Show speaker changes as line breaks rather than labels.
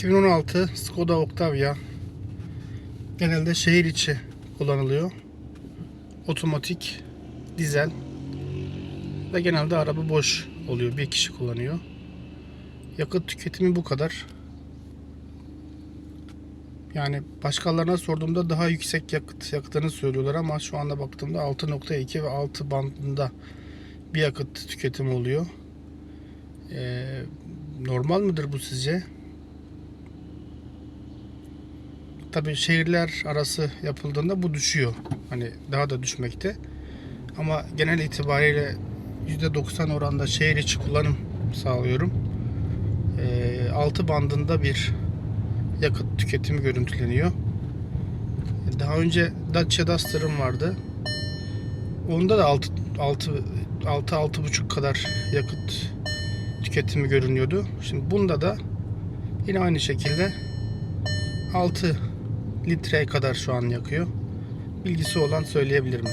2016 Skoda Octavia genelde şehir içi kullanılıyor. Otomatik, dizel ve genelde araba boş oluyor. Bir kişi kullanıyor. Yakıt tüketimi bu kadar. Yani başkalarına sorduğumda daha yüksek yakıt yakıtını söylüyorlar ama şu anda baktığımda 6.2 ve 6 bandında bir yakıt tüketimi oluyor. Ee, normal midir bu sizce? Tabii şehirler arası yapıldığında bu düşüyor. Hani daha da düşmekte. Ama genel itibariyle %90 oranda şehir içi kullanım sağlıyorum. Ee, 6 bandında bir yakıt tüketimi görüntüleniyor. Daha önce Dacia Duster'ım vardı. Onda da 6 6 6 6,5 kadar yakıt tüketimi görünüyordu. Şimdi bunda da yine aynı şekilde 6 litreye kadar şu an yakıyor. Bilgisi olan söyleyebilir mi?